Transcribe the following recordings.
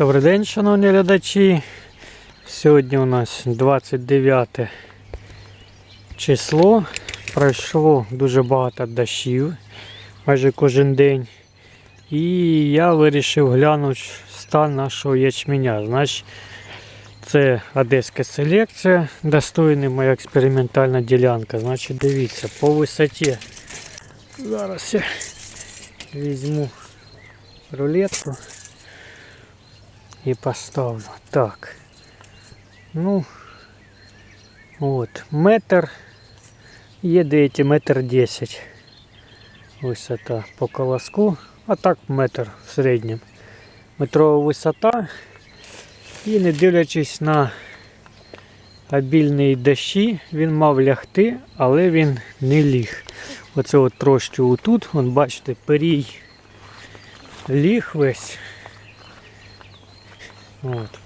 Добрий день, шановні глядачі. Сьогодні у нас 29 число. Пройшло дуже багато дощів, майже кожен день. І я вирішив глянути стан нашого ячменя. Значить, це одеська селекція, достойна моя експериментальна ділянка. Значить, дивіться, по висоті. Зараз я візьму рулетку і поставлю. Так. Ну, от, метр. Є деякі метр десять. Висота по колоску. А так метр в середньому. Метрова висота. І не дивлячись на обільні дощі, він мав лягти, але він не ліг. Оце от трошки отут, вон, бачите, перій ліг весь. От.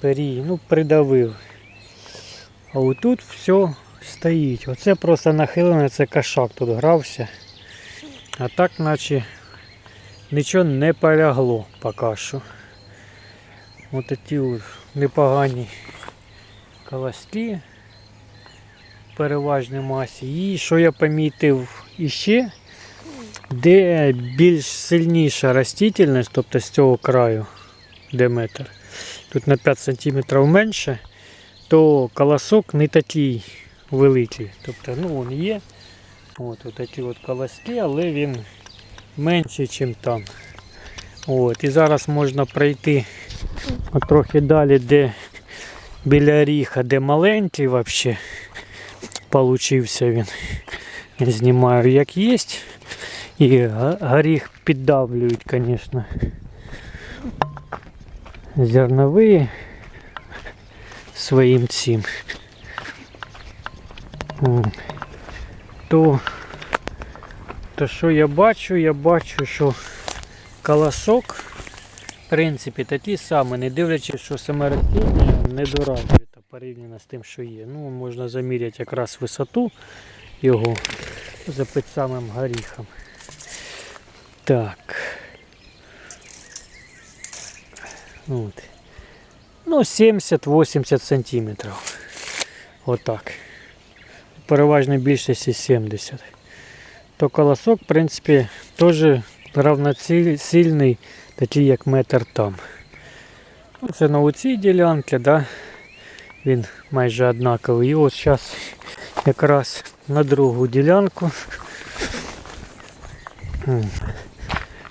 Перій, ну, придавив. А отут все стоїть. Оце просто нахилене, це кашак тут грався. А так наче нічого не полягло поки що. Ось ті непогані колості переважній масі. І що я помітив іще, де більш сильніша растительність, тобто з цього краю, де метр, тут на 5 см менше, то колосок не такий великий. Тобто, ну він є. От, от такі от колоски, але він менший, ніж там. От, і зараз можна пройти трохи далі, де біля ріха, де маленький взагалі получився він. Я знімаю як є. І горіх піддавлюють, звісно. Зернові своїм цим. То, то що я бачу? Я бачу, що колосок, в принципі, такий самий, не дивлячись, що саме растіння недоразвите порівняно з тим, що є. Ну, можна заміряти якраз висоту його за під самим горіхом. Так. От. Ну, 70-80 сантиметрів. Отак. Переважно більшості 70. То колосок, в принципі, теж равноцільний, такий як метр там. Ну, Це на оцій ділянці, да? він майже однаковий. І от зараз якраз на другу ділянку,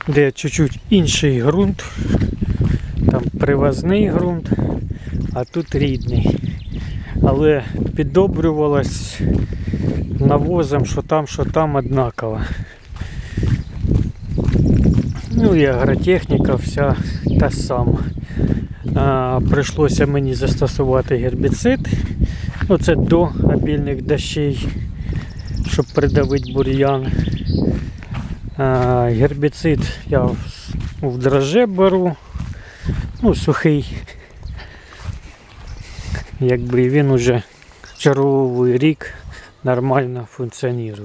де чуть-чуть інший ґрунт, там привозний ґрунт, а тут рідний. Але піддобрювалось навозом, що там, що там однаково. Ну і агротехніка вся та сама. А, прийшлося мені застосувати гербіцид. Ну, це до обільних дощей, щоб придавити бур'ян. Гербіцид я в, в драже беру, ну, сухий. Якби він уже черговий рік нормально функціонує.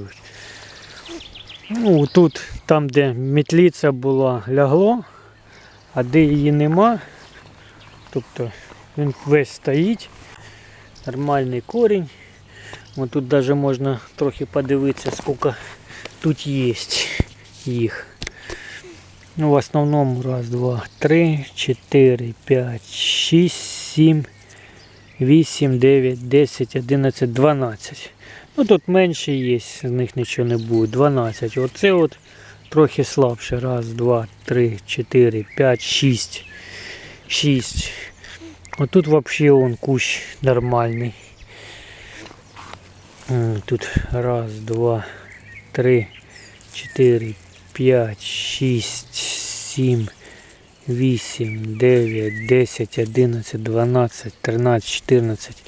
Ну, тут, там, де метліця була, лягло, а де її нема, тобто він весь стоїть, нормальний корінь. Тут навіть можна трохи подивитися, скільки тут є їх. Ну, в основному раз, два, три, чотири, п'ять, шість, сім, вісім, дев'ять, десять, одинадцять, дванадцять. Ну тут менше є, з них нічого не буде. 12. Оце от трохи слабше. Раз, два, три, чотири, п'ять, шість. Шість. Отут взагалі он кущ нормальний. Тут раз, два, три, чотири, п'ять, шість, сім, вісім, дев'ять, десять, одинадцять, дванадцять, тринадцять, чотирнадцять.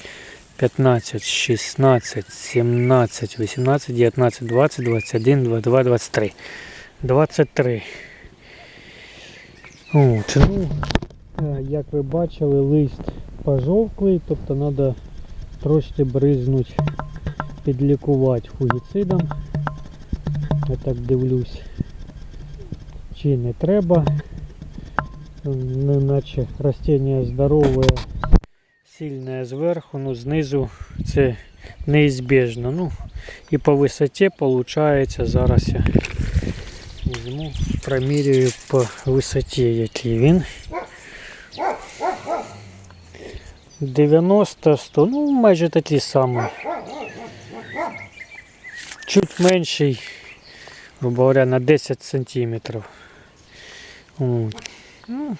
15, 16, 17, 18, 19, 20, 21, 22, 23. 23. От, ну, е, як ви бачили, лист пожовклий, тобто треба трошки бризнути, підлікувати фугіцидом. Я так дивлюсь, чи не треба. Ну, наче растение здорове, сильне зверху, ну знизу це неізбіжно. Ну і по висоті виходить, зараз я візьму, промірюю по висоті, який він. 90-100, ну майже такий самий. Чуть менший, грубо говоря, на 10 сантиметрів. От. Ну,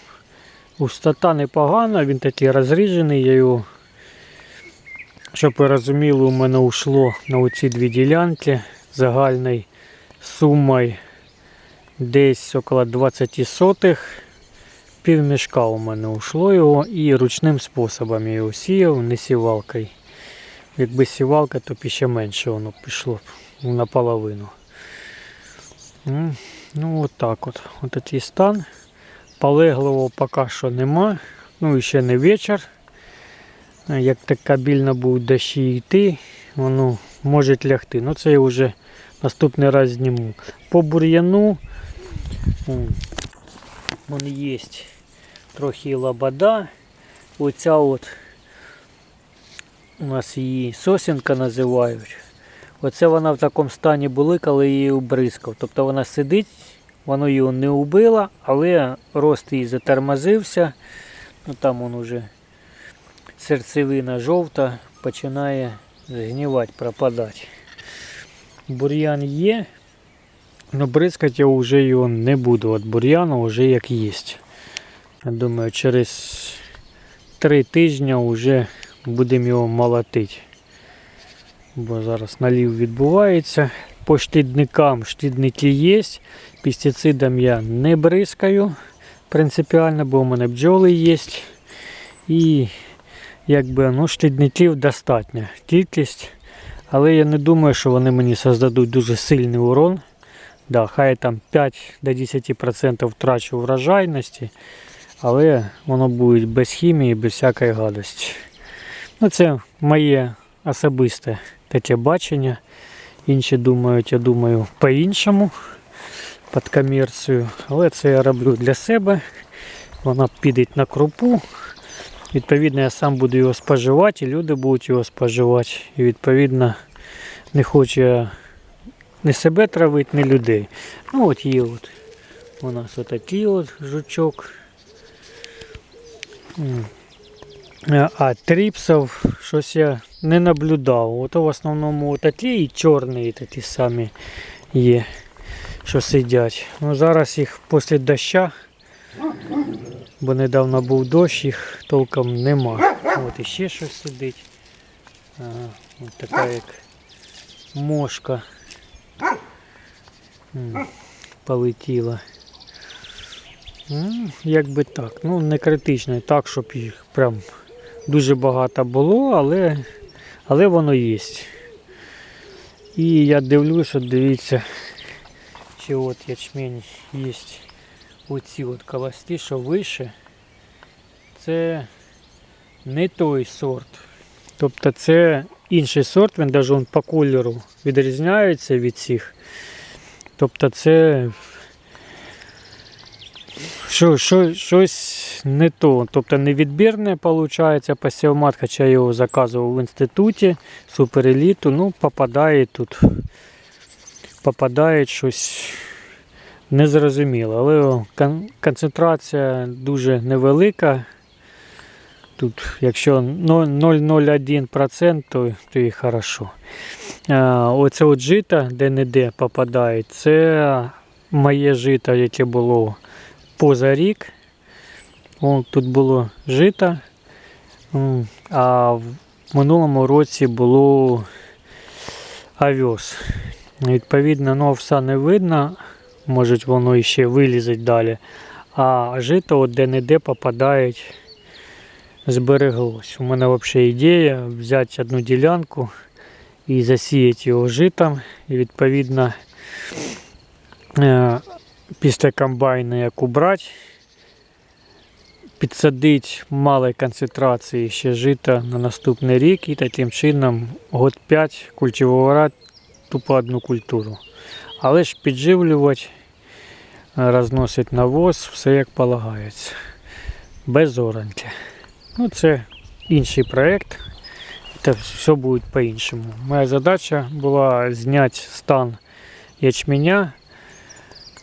густота непогана, він такий розріжений, я його, щоб ви розуміли, у мене ушло на оці дві ділянки загальною сумою десь около 20 сотих. Пів мішка у мене ушло його і ручним способом я його сіяв, не сівалкою. Якби сівалка, то б ще менше воно пішло б наполовину. Ну от так от. От такий стан. Полеглого поки що нема. Ну і ще не вечір. Е, Як так кабільно будуть дощі йти, воно може лягти. Ну це я вже наступний раз зніму. По бур'яну вон є трохи лобода. Оця от у нас її сосінка називають. Оце вона в такому стані була, коли її убризкав. Тобто вона сидить, воно її не убило, але рост її затормозився. Ну там он уже серцевина жовта починає згнивати, пропадати. Бур'ян є, але бризкати я вже його не буду. От бур'яну вже як є. Я думаю, через три тижні вже будемо його молотити. Бо зараз налів відбувається. По штідникам штідники є. Пестицидом я не бризкаю принципіально, бо у мене бджоли є. І якби ну, штідників достатня кількість. Але я не думаю, що вони мені создадуть дуже сильний урон. Да, хай там 5-10% втрачу врожайності, але воно буде без хімії, без всякої гадості. Ну, це моє особисте таке бачення. Інші думають, я думаю, по-іншому під комерцію. Але це я роблю для себе. Вона піде на крупу. Відповідно, я сам буду його споживати, і люди будуть його споживати. І відповідно не хочу я не себе травити, не людей. Ну от є от у нас отакий от жучок. А- тріпсів щось я не наблюдав. Ото в основному такі і чорні такі самі є, що сидять. Ну зараз їх після доща, бо недавно був дощ, їх толком нема. От іще щось сидить. Ага, от така як мошка. Полетіла. Ну, як би так. Ну, не критично, так, щоб їх прям дуже багато було, але, але воно є. І я дивлюся, дивіться, ще от ячмень є оці от колості, що вище. Це не той сорт. Тобто це інший сорт, він навіть по кольору відрізняється від цих. Тобто це що, що, щось не то. Тобто невідбірне виходить посівмат, хоча я його заказував в інституті, супереліту, ну попадає тут. Попадає щось незрозуміло. Але кон- концентрація дуже невелика. Тут, якщо 0,01%, то, то і хорошо. А, оце от жито, де не де попадає, це моє жито, яке було поза рік. О, тут було жито, а в минулому році було овес. Відповідно, ну, овса не видно, може воно іще вилізить далі. А жито де-не-де попадають, збереглось. У мене взагалі ідея взяти одну ділянку і засіяти його житом. І відповідно е, після комбайну як убрати, підсадити малої концентрації ще жита на наступний рік і таким чином год 5 культивувати тупо одну культуру. Але ж підживлювати, е, розносити навоз, все як полагається. без оранки. Ну, це інший проєкт. Та все буде по-іншому. Моя задача була зняти стан ячменя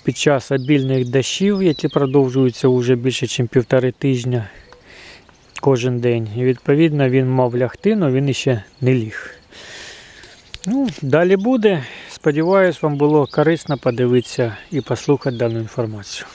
під час обільних дощів, які продовжуються вже більше, ніж півтори тижня кожен день. І відповідно він мав лягти, але він іще не ліг. Ну, далі буде. Сподіваюсь, вам було корисно подивитися і послухати дану інформацію.